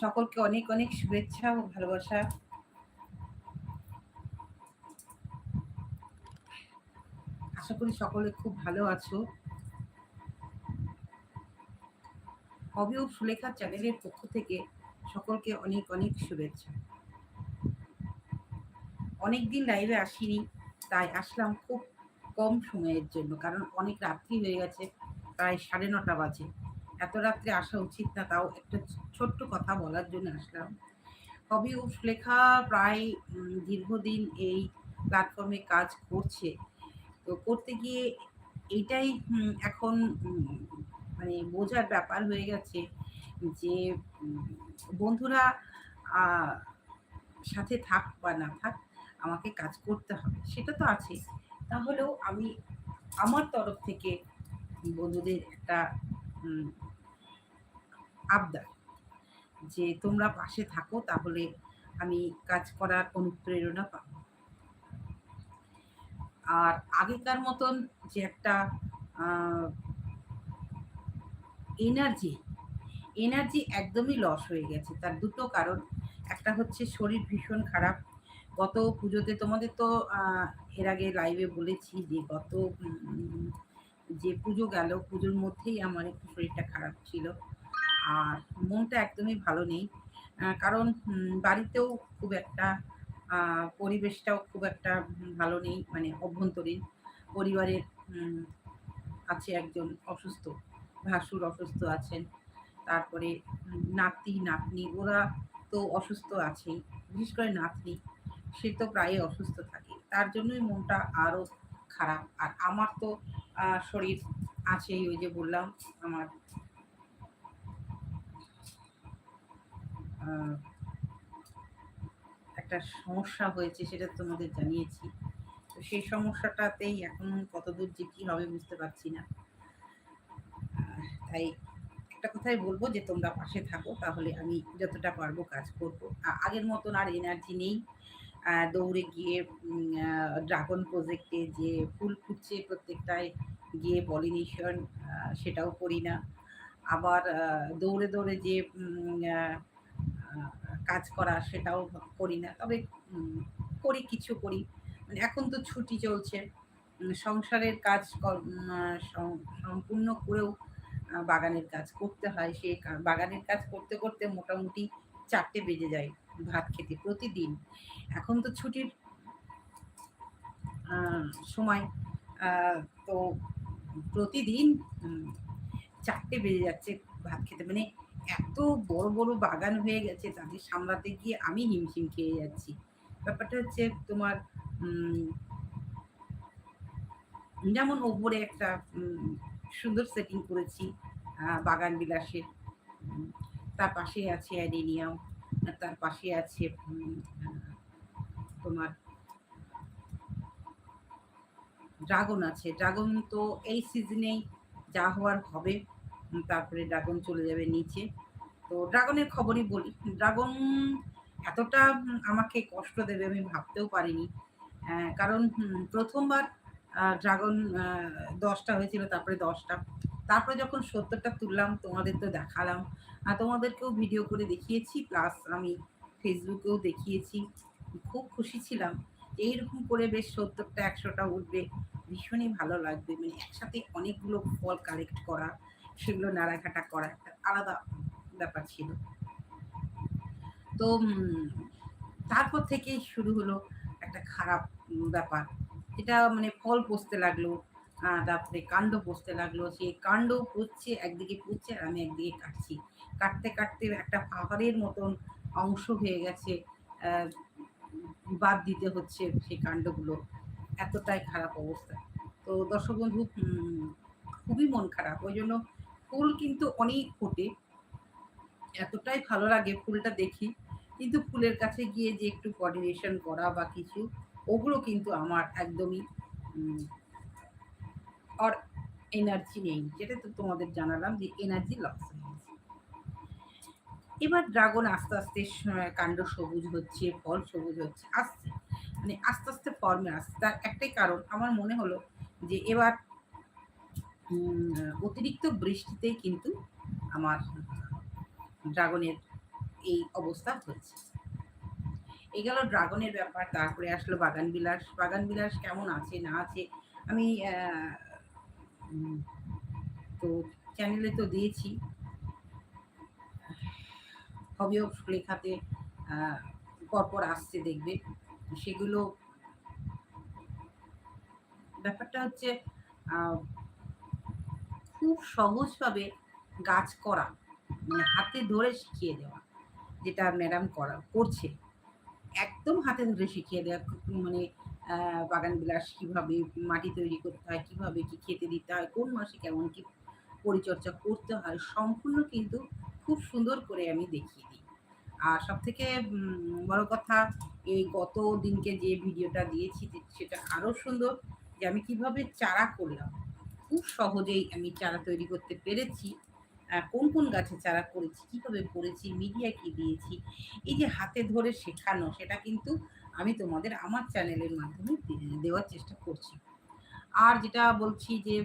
সকলকে অনেক অনেক শুভেচ্ছা ও ভালোবাসা। আশা করি সকলে খুব ভালো আছো। হবি ও সুলেখা চ্যানেলের পক্ষ থেকে সকলকে অনেক অনেক শুভেচ্ছা। অনেকদিন লাইভে আসিনি, তাই আসলাম খুব কম সময়ের জন্য, কারণ অনেক রাত্রি হয়ে গেছে, প্রায় সাড়ে নটা বাজে। এত রাত্রে আসা উচিত না, তাও একটা ছোট্ট কথা বলার জন্য আসলাম। কবি ও সুলেখা প্রায় দীর্ঘদিন এই প্ল্যাটফর্মে কাজ করছে। তো করতে গিয়ে এইটাই এখন মানে বোঝার ব্যাপার হয়ে গেছে যে বন্ধুরা সাথে থাক বা না থাক, আমাকে কাজ করতে হবে, সেটা তো আছে। তাহলেও আমি আমার তরফ থেকে বন্ধুদের একটা আবদার যে তোমরা পাশে থাকো, তাহলে আমি কাজ করার অনুপ্রেরণা পাব। আর আগেকার মতন যে একটা এনার্জি এনার্জি একদমই লস হয়ে গেছে। তার দুটো কারণ, একটা হচ্ছে শরীর ভীষণ খারাপ। গত পুজোতে তোমাদের তো এর আগে লাইভে বলেছি যে গত যে পুজো গেল, পুজোর মধ্যেই আমার একটু শরীরটা খারাপ ছিল। আর মনটা একদমই ভালো নেই। কারণ বাড়িতেও খুব একটা পরিবেশটাও খুব একটা ভালো নেই মানে অভ্যন্তরীণ। পরিবারের আছে একজন অসুস্থ, ভাসুর অসুস্থ আছেন। তারপরে নাতি, নাতনি, ওরা তো অসুস্থ আছেই, বিশেষ করে নাতনি, সে তো প্রায় অসুস্থ থাকে। তার জন্যই মনটা আরও খারাপ। আর আমার তো শরীর আছেই, ওই যে বললাম, আমার একটা সমস্যা হয়েছে সেটা তোমাদের জানিয়েছি। তো সেই সমস্যাটাতেই এখন কতদূর যে কী হবে বুঝতে পারছি না। তাই একটা কথাই বলব যে তোমরা পাশে থাকো, তাহলে আমি যতটা পারব কাজ করব। আগের মতন আর এনার্জি নেই। দৌড়ে গিয়ে ড্রাগন প্রজেক্টে যে ফুল ফুটছে প্রত্যেকটায় গিয়ে পলিনেশন সেটাও করি না। আবার দৌড়ে দৌড়ে যে কাজ করা সেটাও করি না। তবে করি কিছু করি। মানে এখন তো ছুটি চলছে। সংসারের কাজ সম্পূর্ণ করেও বাগানের কাজ করতে হয়। সেই বাগানের কাজ করতে করতে মোটামুটি চারটে বেজে যায় ভাত খেতে প্রতিদিন। এখন তো ছুটির সময় তো প্রতিদিন চারটে বেজে যাচ্ছে ভাত খেতে। মানে এত বড় বড় বাগান হয়ে গেছে তাদের সামলাতে গিয়ে আমি হিমশিম খেয়ে যাচ্ছি। ব্যাপারটা হচ্ছে তোমার যেমন ওপরে একটা সুন্দর সেটিং করেছি বাগান বিলাসের। তার পাশে আছে অ্যাডেনিয়াম তার পাশে আছে তোমার ড্রাগন আছে। ড্রাগন তো এই সিজনেই যা হওয়ার হবে। তারপরে ড্রাগন চলে যাবে নিচে। তো ড্রাগনের খবরই বলি। ড্রাগন এতটা আমাকে কষ্ট দেবে আমি ভাবতেও পারিনি। কারণ প্রথমবার ড্রাগন দশটা হয়েছিল, তারপরে দশটা। তারপরে যখন সত্তরটা তুললাম, তোমাদের তো দেখালাম। আর তোমাদেরকেও ভিডিও করে দেখিয়েছি প্লাস আমি ফেসবুকেও দেখিয়েছি। খুব খুশি ছিলাম। এইরকম করে বেশ সত্তরটা, একশোটা উঠবে। ভীষণই ভালো লাগবে। মানে একসাথে অনেকগুলো ফল কালেক্ট করা। সেগুলো নাড়াঘাটা করা একটা আলাদা ব্যাপার ছিল। তো তারপর থেকেই শুরু হলো একটা খারাপ ব্যাপার। এটা মানে ফল পচতে লাগল তারপরে কাণ্ড পচতে লাগল। সেই কাণ্ড পচছে, একদিকে পচছে আর আমি একদিকে কাটছি। কাটতে কাটতে একটা পাহাড়ের মতন অংশ হয়ে গেছে বাদ দিতে হচ্ছে সেই কাণ্ডগুলো। এতটাই খারাপ অবস্থা। তো দর্শক বন্ধু খুবই মন খারাপ। ওই জন্য ফুল কিন্তু অনেক ফোটে। এতটাই ভালো লাগে ফুলটা দেখি। কিন্তু ফুলের কাছে গিয়ে যে একটু কোঅর্ডিনেশন করা বা কিছু, ওগুলো কিন্তু আমার একদমই আর এনার্জি নেই। যেটা তো তোমাদের জানালাম যে এনার্জি লস হয়ে গেছে। এবার ড্রাগন আস্তে আস্তে কাণ্ড সবুজ হচ্ছে, ফল সবুজ হচ্ছে, আসছে। মানে আস্তে আস্তে ফর্মে আসছে। তার একটাই কারণ, আমার মনে হলো যে এবার অতিরিক্ত বৃষ্টিতেই কিন্তু আমার ড্রাগনের এই অবস্থা হয়েছে। এই গেল ড্রাগনের ব্যাপার, তারপরে আসলো বাগান বিলাস বাগান বিলাস কেমন আছে, না আছে? আমি তো চ্যানেলে তো দিয়েছি। হবি লেখাতে পরপর আসছে দেখবে। সেগুলো, ব্যাপারটা হচ্ছে খুব সহজভাবে গাছ করা মানে হাতে ধরে শিখিয়ে দেওয়া, যেটা ম্যাডাম করা, করছে। একদম হাতে ধরে শিখিয়ে দেওয়া মানে বাগান বিলাস কীভাবে মাটি তৈরি করতে হয়, কীভাবে কি খেতে দিতে হয়, কোন মাসে কেমন কি পরিচর্যা করতে হয়, সম্পূর্ণ কিন্তু খুব সুন্দর করে আমি দেখিয়ে দিই। আর সব থেকে বড় কথা, এই গত দিনকে যে ভিডিওটা দিয়েছি সেটা আরও সুন্দর যে আমি কীভাবে চারা করলাম খুব সহজেই আমি চারা তৈরি করতে পেরেছি। কোন কোন গাছে চারা করেছি, কীভাবে করেছি মিডিয়া কি দিয়েছি, এই যে হাতে ধরে শেখানো, সেটা কিন্তু আমি তোমাদের আমার চ্যানেলের মাধ্যমে দেওয়ার চেষ্টা করছি। আর যেটা বলছি যে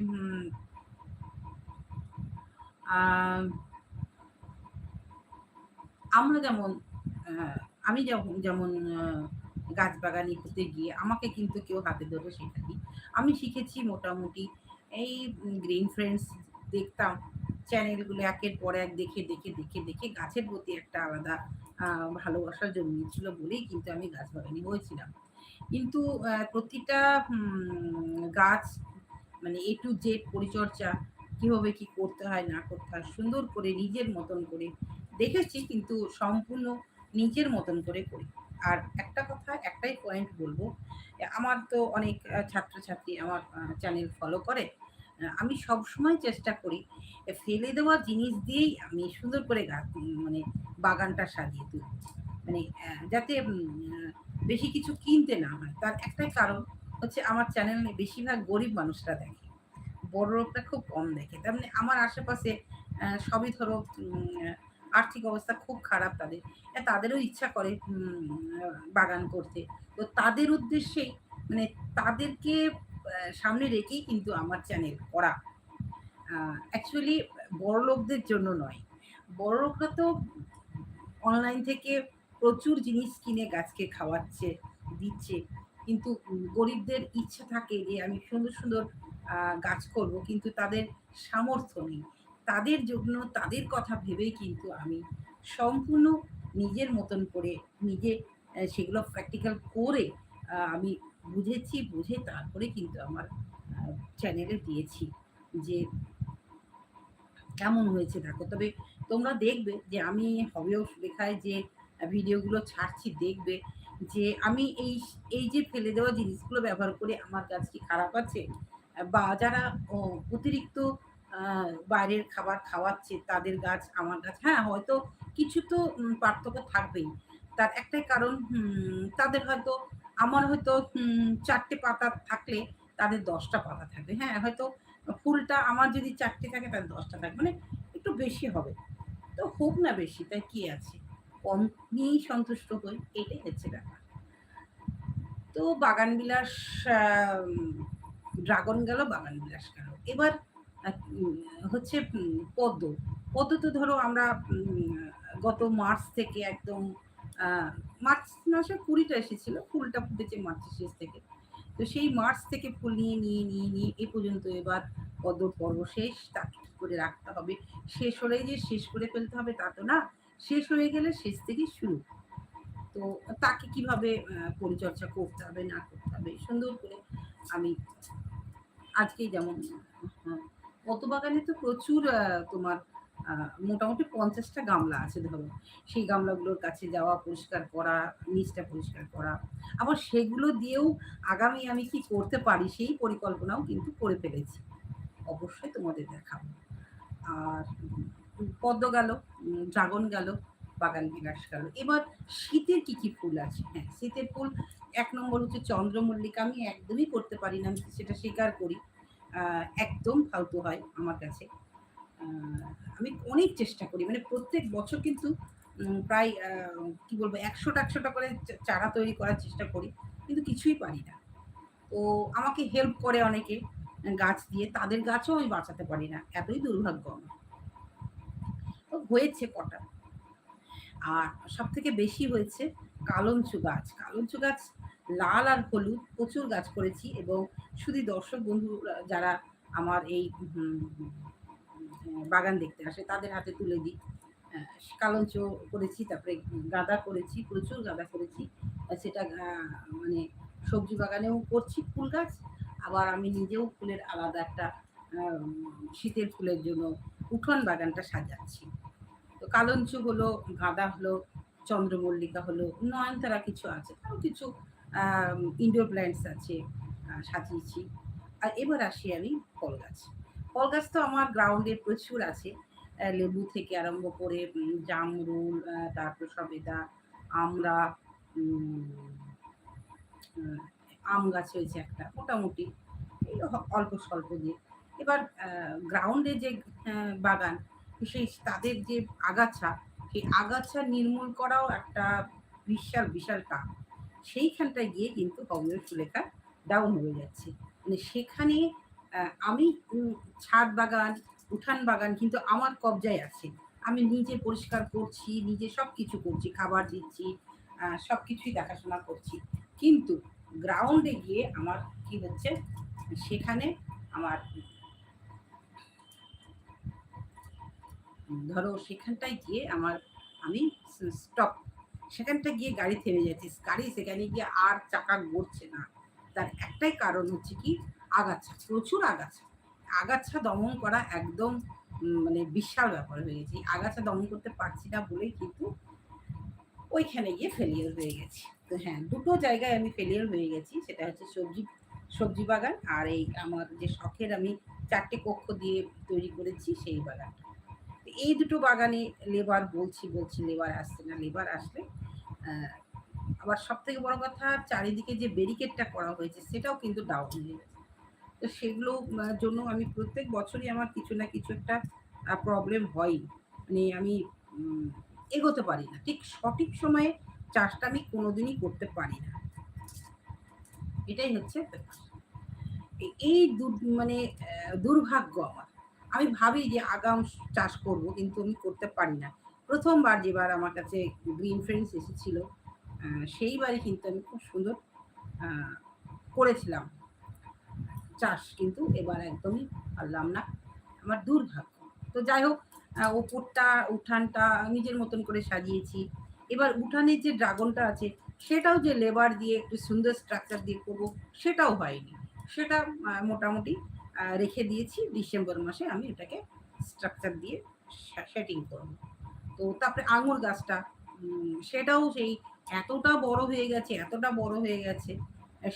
আমরা যেমন আমি যখন যেমন গাছ বাগানি করতে গিয়ে আমাকে কিন্তু কেউ হাতে ধরে শেখানি আমি শিখেছি মোটামুটি এই গ্রিন ফ্রেন্ডস দেখতাম। চ্যানেলগুলো একের পর এক দেখে দেখে দেখে দেখে গাছের প্রতি একটা আলাদা ভালোবাসা জন্মিয়েছিল বলেই কিন্তু আমি গাছ বাগানি হয়েছিলাম কিন্তু প্রতিটা গাছ মানে এ টু জেড পরিচর্যা কীভাবে কি করতে হয়, না করতে হয়, সুন্দর করে নিজের মতন করে দেখেছি, কিন্তু সম্পূর্ণ নিজের মতন করে করি আর একটা কথা, একটাই পয়েন্ট বলব আমার তো অনেক ছাত্রছাত্রী আমার চ্যানেল ফলো করে আমি সব সময় চেষ্টা করি ফেলে দেওয়া জিনিস দিয়েই আমি সুন্দর করে গাছ মানে বাগানটা সাজিয়ে তুলি। মানে যাতে বেশি কিছু কিনতে না হয়। তার একটাই কারণ হচ্ছে আমার চ্যানেলে বেশিরভাগ গরিব মানুষরা দেখে, বড় লোকটা খুব কম দেখে। তার মানে আমার আশেপাশে সবই ধরো আর্থিক অবস্থা খুব খারাপ তাদের। তাদেরও ইচ্ছা করে বাগান করতে। তো তাদের উদ্দেশ্যেই মানে তাদেরকে সামনে রেখেই কিন্তু আমার চ্যানেল করা। অ্যাকচুয়ালি বড় লোকদের জন্য নয়। বড় লোকরা তো অনলাইন থেকে প্রচুর জিনিস কিনে গাছকে খাওয়াচ্ছে, দিচ্ছে। কিন্তু গরিবদের ইচ্ছা থাকে যে আমি সুন্দর সুন্দর গাছ করব, কিন্তু তাদের সামর্থ্য নেই। তাদের জন্য, তাদের কথা ভেবেই কিন্তু আমি সম্পূর্ণ নিজের মতন করে নিজে সেগুলো প্র্যাকটিক্যাল করে আমি বুঝেছি, বুঝে তারপরে কিন্তু আমার চ্যানেলে দিয়েছি যে কেমন হয়েছে দেখো। তবে তোমরা দেখবে যে আমি হবেও লেখায় যে ভিডিওগুলো ছাড়ছি, দেখবে যে আমি এই এই যে ফেলে দেওয়া জিনিসগুলো ব্যবহার করে আমার গাছ কি খারাপ আছে? বা যারা অতিরিক্ত বাইরের খাবার খাওয়াচ্ছে, তাদের গাছ, আমার গাছ হ্যাঁ হয়তো কিছু তো পার্থক্য থাকবেই। তার একটাই কারণ তাদের হয়তো, আমার হয়তো চারটে পাতা থাকলে তাদের দশটা পাতা থাকবে হ্যাঁ হয়তো ফুলটা আমার যদি চারটে থাকে তার দশটা থাকবে মানে একটু বেশি হবে। তো হোক না বেশি, তাই কি আছে? কম নিয়েই সন্তুষ্ট হই, এটাই হচ্ছে ব্যাপার। তো বাগান বিলাস ড্রাগন গেল বাগান বিলাস গেল। এবার হচ্ছে পদ্ম। পদ্ম তো ধরো আমরা গত মার্চ থেকে একদম মার্চ মাসে কুড়িটা এসেছিল, ফুলটা ফুটেছে মার্চের শেষ থেকে। তো সেই মার্চ থেকে ফুল নিয়ে নিয়ে নিয়ে নিয়ে এ পর্যন্ত এবার পদ্ম পর্ব শেষ, তাকে কি করে রাখতে হবে? শেষ হলেই যে শেষ করে ফেলতে হবে তা তো না, শেষ হয়ে গেলে শেষ থেকেই শুরু। তো তাকে কীভাবে পরিচর্যা করতে হবে, না করতে হবে, সুন্দর করে আমি আজকেই যেমন পদ্ম বাগানে তো প্রচুর তোমার মোটামুটি পঞ্চাশটা গামলা আছে ধরো। সেই গামলাগুলোর কাছে যাওয়া, পরিষ্কার করা, নিচটা পরিষ্কার করা। আবার সেগুলো দিয়েও আগামী আমি কি করতে পারি সেই পরিকল্পনাও কিন্তু করে ফেলেছি। অবশ্যই তোমাদের দেখাবো। আর পদ্ম গেল ড্রাগন গেল, বাগান বিলাস গেল। এবার শীতের কি কি ফুল আছে? হ্যাঁ শীতের ফুল এক নম্বর হচ্ছে চন্দ্রমল্লিকা। আমি একদমই করতে পারি না সেটা স্বীকার করি। একদম ফালতু হয় আমার কাছে। আমি অনেক চেষ্টা করি মানে প্রত্যেক বছর কিন্তু প্রায় কি বলব, একশোটা একশোটা করে চারা তৈরি করার চেষ্টা করি, কিন্তু কিছুই পারি না। তো আমাকে হেল্প করে অনেকে গাছ দিয়ে, তাদের গাছও আমি বাঁচাতে পারি না, এতই দুর্ভাগ্য আমার তো হয়েছে কটা। আর সব থেকে বেশি হয়েছে কালঞ্চু গাছ। কালঞ্চু গাছ লাল আর হলুদ প্রচুর গাছ করেছি এবং শুধু দর্শক বন্ধু যারা আমার এই বাগান দেখতে আসে, তাদের হাতে তুলে দিই। কালঞ্চ করেছি, তারপরে গাঁদা করেছি, প্রচুর গাঁদা করেছি। সেটা মানে সবজি বাগানেও করছি ফুল গাছ, আবার আমি নিজেও ফুলের আলাদা একটা শীতের ফুলের জন্য উঠোন বাগানটা সাজাচ্ছি। তো কালঞ্চু হলো, গাঁদা হলো, চন্দ্রমল্লিকা হলো, নয়নতারা কিছু আছে আরও কিছু ইনডোর প্ল্যান্টস আছে সাজিয়েছি। আর এবার আসি আমি ফল গাছ। ফল গাছ তো আমার গ্রাউন্ডে প্রচুর আছে। লেবু থেকে আরম্ভ করে জামরুল তারপর সবেদা আমরা আম গাছ হয়েছে একটা, মোটামুটি। অল্প স্বল্প দিয়ে। এবার গ্রাউন্ডে যে বাগান, সেই তাদের যে আগাছা, সেই আগাছা নির্মূল করাও একটা বিশাল বিশাল কাজ। সেইখানটায় গিয়ে কিন্তু কমলের সুলেখা ডাউন হয়ে যাচ্ছে। মানে সেখানে আমি ছাদ বাগান, উঠান বাগান কিন্তু আমার কবজায় আছে। আমি নিজে পরিষ্কার করছি, নিজে সব কিছু করছি, খাবার দিচ্ছি সব কিছুই দেখাশোনা করছি। কিন্তু গ্রাউন্ডে গিয়ে আমার কি হচ্ছে? সেখানে আমার, ধরো সেখানটায় গিয়ে আমার, আমি স্টপ সেখানটা গিয়ে গাড়ি থেমে যাচ্ছে গাড়ি সেখানে গিয়ে আর চাকা গড়ছে না। তার একটাই কারণ হচ্ছে কি? আগাছা, প্রচুর আগাছা। আগাছা দমন করা একদম মানে বিশাল ব্যাপার হয়ে গেছে। আগাছা দমন করতে পারছি না বলেই কিন্তু ওইখানে গিয়ে ফেলিয়ার হয়ে গেছি। তো হ্যাঁ দুটো জায়গায় আমি ফেলিয়ার হয়ে গেছি। সেটা হচ্ছে সবজি সবজি বাগান আর এই আমার যে শখের আমি চারটে কক্ষ দিয়ে তৈরি করেছি সেই বাগানটা। এই দুটো বাগানে লেবার বলছি বলছি লেবার আসছে না, লেবার আসলে আবার সব থেকে বড় কথা, চারিদিকে যে ব্যারিকেডটা করা হয়েছে, সেটাও কিন্তু ডাউন হয়ে গেছে। তো সেগুলো জন্য আমি প্রত্যেক বছরই আমার কিছু না কিছু একটা প্রবলেম হয়। মানে আমি এগোতে পারি না। ঠিক সঠিক সময়ে চাষটা আমি কোনোদিনই করতে পারি না। এটাই হচ্ছে এই মানে দুর্ভাগ্য আমার। আমি ভাবি যে আগাম চাষ করব, কিন্তু আমি করতে পারি না। প্রথমবার যেবার আমার কাছে গ্রিন ফ্রেন্ডস এসেছিল সেইবারই কিন্তু আমি খুব সুন্দর করেছিলাম চাষ, কিন্তু এবার একদমই পারলাম না। আমার দুর্ভাগ্য। তো যাই হোক ওপরটা, উঠানটা নিজের মতন করে সাজিয়েছি। এবার উঠানের যে ড্রাগনটা আছে, সেটাও যে লেবার দিয়ে একটু সুন্দর স্ট্রাকচার দিয়ে করব, সেটাও হয়নি। সেটা মোটামুটি রেখে দিয়েছি। ডিসেম্বর মাসে আমি এটাকে স্ট্রাকচার দিয়ে সেটিং করব। তো তারপরে আঙুর গাছটা সেটাও সেই এতটা বড় হয়ে গেছে, এতটা বড় হয়ে গেছে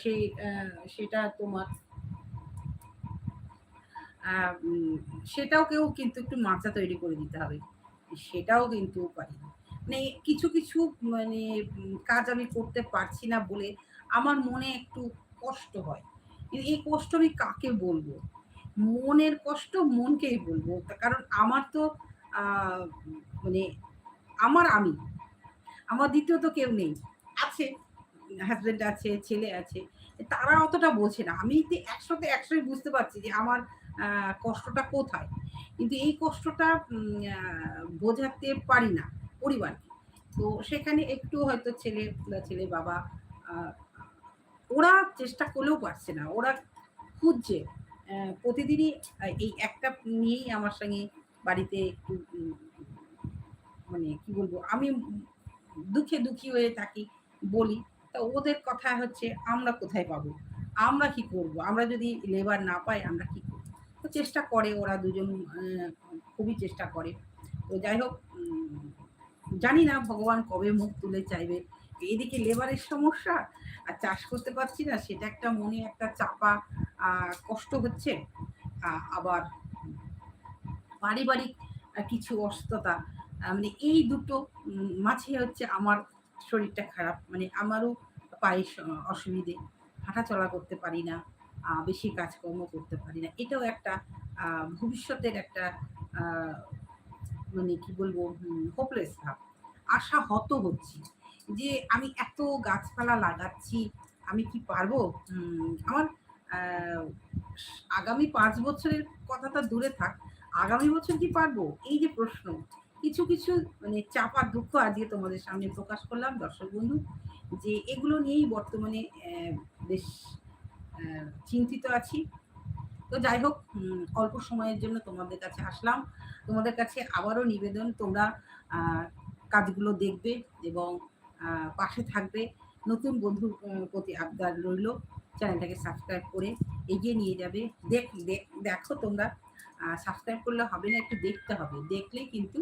সেই সেটা তোমার সেটাও কেউ কিন্তু একটু মাচা তৈরি করে দিতে হবে। সেটাও কিন্তু পারি মানে কিছু কিছু মানে কাজ আমি করতে পারছি না বলে আমার মনে একটু কষ্ট হয়। এই কষ্ট আমি কাকে বলব? মনের কষ্ট মনকেই বলব। কারণ আমার তো মানে আমার আমি, আমার দ্বিতীয় তো কেউ নেই। আছে হাজব্যান্ড আছে, ছেলে আছে, তারা অতটা বোঝে না। আমি তো একসাথে একসাথে বুঝতে পারছি যে আমার কষ্টটা কোথায়। কিন্তু এই কষ্টটা বোঝাতে পারি না পরিবারকে। তো সেখানে একটু হয়তো ছেলে ছেলে বাবা ওরা চেষ্টা করলেও পারছে না। ওরা খুঁজছে প্রতিদিনই এই একটা নিয়েই আমার সঙ্গে বাড়িতে একটু মানে কি বলব, আমি দুঃখে দুঃখী হয়ে থাকি বলি, তা ওদের কথা হচ্ছে, আমরা কোথায় পাবো? আমরা কি করব? আমরা যদি লেবার না পাই, আমরা কি করব? তো চেষ্টা করে ওরা দুজন খুবই চেষ্টা করে। তো যাই হোক জানি না ভগবান কবে মুখ তুলে চাইবে। এদিকে লেবারের সমস্যা, আর চাষ করতে পারছি না, সেটা একটা মনে একটা চাপা কষ্ট হচ্ছে আবার পারিবারিক কিছু অসুস্থতা মানে এই দুটো মাঝে হচ্ছে আমার শরীরটা খারাপ মানে আমারও পায়ের অসুবিধে, হাঁটাচলা করতে পারি না বেশি কাজকর্ম করতে পারি না, এটাও একটা ভবিষ্যতের একটা মানে কি বলব হোপলেস ভাব, আশা হত হচ্ছি। যে আমি এত গাছপালা লাগাচ্ছি, আমি কি পারব? আমার আগামী পাঁচ বছরের কথাটা দূরে থাক, আগামী বছর কি পারব? এই যে প্রশ্ন। কিছু কিছু মানে চাপা দুঃখ আজকে তোমাদের সামনে প্রকাশ করলাম, দর্শক বন্ধু, যে এগুলো নিয়েই বর্তমানে বেশ চিন্তিত আছি। তো যাই হোক অল্প সময়ের জন্য তোমাদের কাছে আসলাম। তোমাদের কাছে আবারও নিবেদন, তোমরা কাজগুলো দেখবে এবং পাশে থাকবে। নতুন বন্ধুর প্রতি আবদার রইল। চ্যানেলটাকে সাবস্ক্রাইব করে এগিয়ে নিয়ে যাবে। দেখ, দেখো তোমরা সাবস্ক্রাইব করলে হবে না, একটু দেখতে হবে। দেখলেই কিন্তু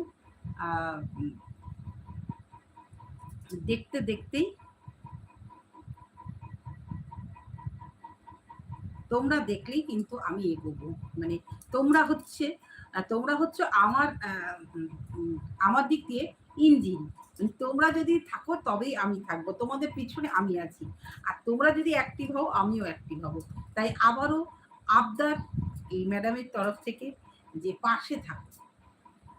দেখতে দেখতেই তোমরা দেখলেই কিন্তু আমি এগোবো। মানে তোমরা হচ্ছে তোমরা হচ্ছে আমার আমার দিক দিয়ে ইঞ্জিন। তোমরা যদি থাকো, তবেই আমি থাকব। তোমাদের পিছনে আমি আছি। আর তোমরা যদি অ্যাক্টিভ হও, আমিও অ্যাক্টিভ হব। তাই আবারও আবদার এই ম্যাডামের তরফ থেকে যে পাশে থাকো।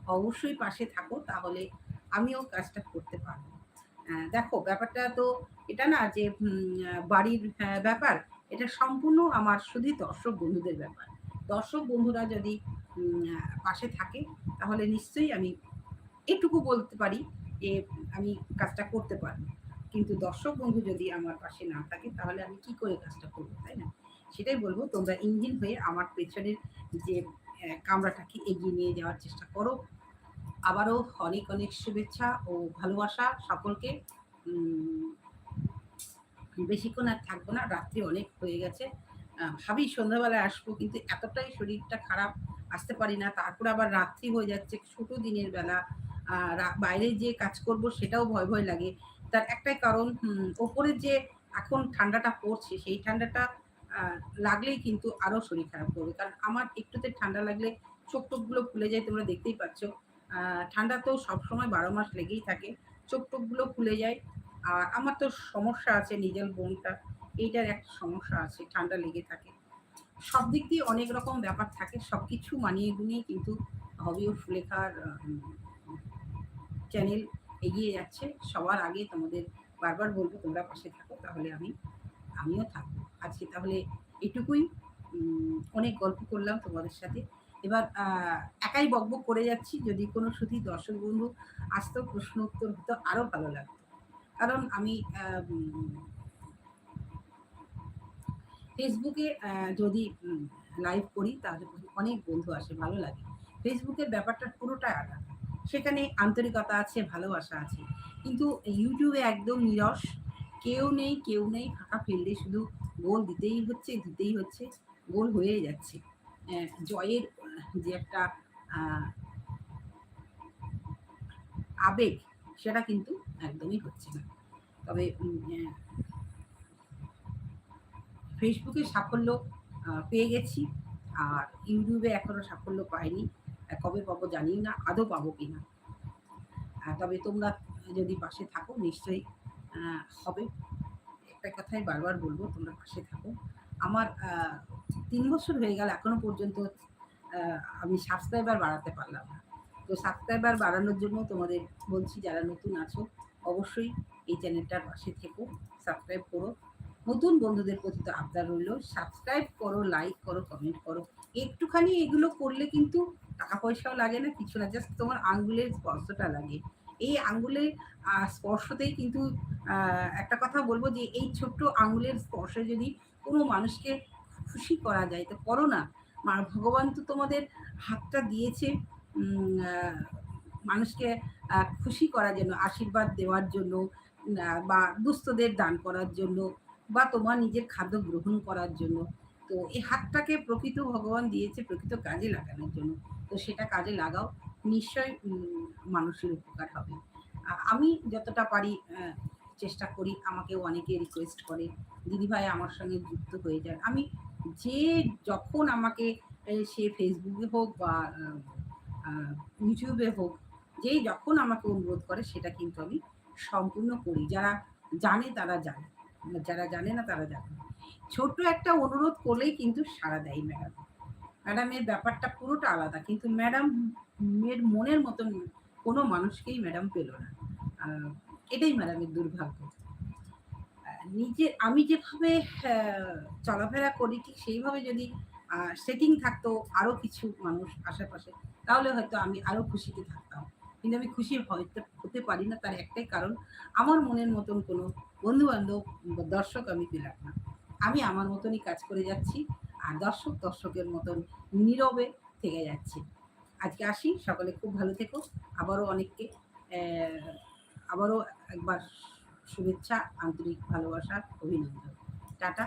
অবশ্যই পাশে থাকো, তাহলে আমিও কাজটা করতে পারব। দেখো, ব্যাপারটা তো এটা না যে বাড়ির ব্যাপার। এটা সম্পূর্ণ আমার শুধু দর্শক বন্ধুদের ব্যাপার। দর্শক বন্ধুরা যদি পাশে থাকে, তাহলে নিশ্চয়ই আমি এটুকু বলতে পারি যে আমি কাজটা করতে পারব। কিন্তু দর্শক বন্ধু যদি আমার পাশে না থাকে, তাহলে আমি কি করে কাজটা করব, তাই না? সেটাই বলব, তোমরা ইঞ্জিন হয়ে আমার পেছনের যে কামরাটাকে এগিয়ে নিয়ে যাওয়ার চেষ্টা করো। আবারও অনেক অনেক শুভেচ্ছা ও ভালোবাসা সকলকে। বেশিক্ষণ আর থাকব না, রাত্রি অনেক হয়ে গেছে। ভাবি সন্ধ্যাবেলায় আসব, কিন্তু এতটাই শরীরটা খারাপ, আসতে পারি না। তারপর আবার রাত্রি হয়ে যাচ্ছে, ছোট দিনের বেলা। বাইরে যে কাজ করব সেটাও ভয় ভয় লাগে। তার একটাই কারণ ওপরে যে এখন ঠান্ডাটা পড়ছে, সেই ঠান্ডাটা লাগলেই কিন্তু আরও শরীর খারাপ করবে। কারণ আমার একটুতে ঠান্ডা লাগলে চোখ টোকগুলো ফুলে যায়, তোমরা দেখতেই পাচ্ছ। ঠান্ডা তো সবসময় বারো মাস লেগেই থাকে, চোখ টোকগুলো ফুলে যায়। আর আমার তো সমস্যা আছে, নিজের বোনটা, এইটার একটা সমস্যা আছে, ঠান্ডা লেগে থাকে। সব দিক দিয়ে অনেক রকম ব্যাপার থাকে সব কিছু মানিয়ে গুনিয়ে কিন্তু হবি ও সুলেখার চ্যানেল এগিয়ে যাচ্ছে, সবার আগে তোমাদের বারবার বলব, তোমরা পাশে থাকো, তাহলে আমি, আমিও থাকব। আজকে তাহলে এটুকুই। অনেক গল্প করলাম তোমাদের সাথে। এবার একাই বকবক করে যাচ্ছি। যদি কোনো শুধু দর্শক বন্ধু আসতো, প্রশ্ন উত্তর হতো আরও ভালো লাগতো। কারণ আমি ফেসবুকে যদি লাইভ করি, তাহলে অনেক বন্ধু আসে, ভালো লাগে। ফেসবুকের ব্যাপারটা পুরোটাই আলাদা। সেখানে আন্তরিকতা আছে, ভালোবাসা আছে। কিন্তু ইউটিউবে একদম নিরস, কেউ নেই কেউ নেই, ফাঁকা ফেললে শুধু গোল দিতেই হচ্ছে দিতেই হচ্ছে, গোল হয়ে যাচ্ছে। জয়ের যে একটা আবেগ, সেটা কিন্তু একদমই হচ্ছে না। তবে ফেসবুকে সাফল্য পেয়ে গেছি। আর ইউটিউবে এখনও সাফল্য পাইনি। কবে পাবো জানি না, আদৌ পাবো কি না। তবে তোমরা যদি পাশে থাকো, নিশ্চয়ই হবে। একটা কথাই বারবার বলব, তোমরা পাশে থাকো। আমার তিন বছর হয়ে গেল এখনও পর্যন্ত আমি সাবস্ক্রাইবার বাড়াতে পারলাম না। তো সাবস্ক্রাইবার বাড়ানোর জন্য তোমাদের বলছি, যারা নতুন আছো, অবশ্যই এই চ্যানেলটার পাশে থেকো সাবস্ক্রাইব করো। নতুন বন্ধুদের প্রতি তো আবদার রইল। সাবস্ক্রাইব করো লাইক করো কমেন্ট করো। একটুখানি এগুলো করলে কিন্তু টাকা পয়সাও লাগে না, কিছু না জাস্ট তোমার আঙ্গুলের স্পর্শটা লাগে। এই আঙ্গুলের স্পর্শতেই কিন্তু একটা কথা বলব যে এই ছোট্ট আঙ্গুলের স্পর্শে যদি কোনো মানুষকে খুশি করা যায়, তো করো না। ভগবান তো তোমাদের হাতটা দিয়েছে মানুষকে খুশি করার জন্য, আশীর্বাদ দেওয়ার জন্য বা দুস্থদের দান করার জন্য, বা তোমার নিজের খাদ্য গ্রহণ করার জন্য। তো এই হাতটাকে প্রকৃত ভগবান দিয়েছে, প্রকৃত কাজে লাগানোর জন্য। তো সেটা কাজে লাগাও নিশ্চয় মানুষের উপকার হবে। আমি যতটা পারি চেষ্টা করি আমাকেও অনেকে রিকোয়েস্ট করে, দিদিভাই আমার সঙ্গে যুক্ত হয়ে যায় আমি যে যখন আমাকে সে ফেসবুকে হোক বা ইউটিউবে হোক যেই যখন আমাকে অনুরোধ করে, সেটা কিন্তু আমি সম্পূর্ণ করি। যারা জানে, তারা জানে। যারা জানে না, তারা জানে ছোট্ট একটা অনুরোধ করলেই কিন্তু সাড়া দেয় ম্যাডাম। ম্যাডামের ব্যাপারটা পুরোটা আলাদা, কিন্তু ম্যাডাম মেয়ের মনের মতন কোনো মানুষকেই ম্যাডাম পেল না। এটাই ম্যাডামের দুর্ভাগ্য। নিজে, আমি যেভাবে চলাফেরা করি, ঠিক সেইভাবে যদি সেটিং থাকতো আরও কিছু মানুষ আশেপাশে, তাহলে হয়তো আমি আরও খুশিতে থাকতাম। কিন্তু আমি খুশি হয়তো হতে পারি না, তার একটাই কারণ, আমার মনের মতন কোনো বন্ধু বান্ধব দর্শক আমি পেলাম না। আমি আমার মতনই কাজ করে যাচ্ছি আর দর্শক দর্শকের মতন নীরবে থেকে যাচ্ছে। আজকে আসি, সকলে খুব ভালো থেকো। আবারও অনেককে আবারও একবার শুভেচ্ছা, আন্তরিক ভালোবাসা, অভিনন্দন। টাটা।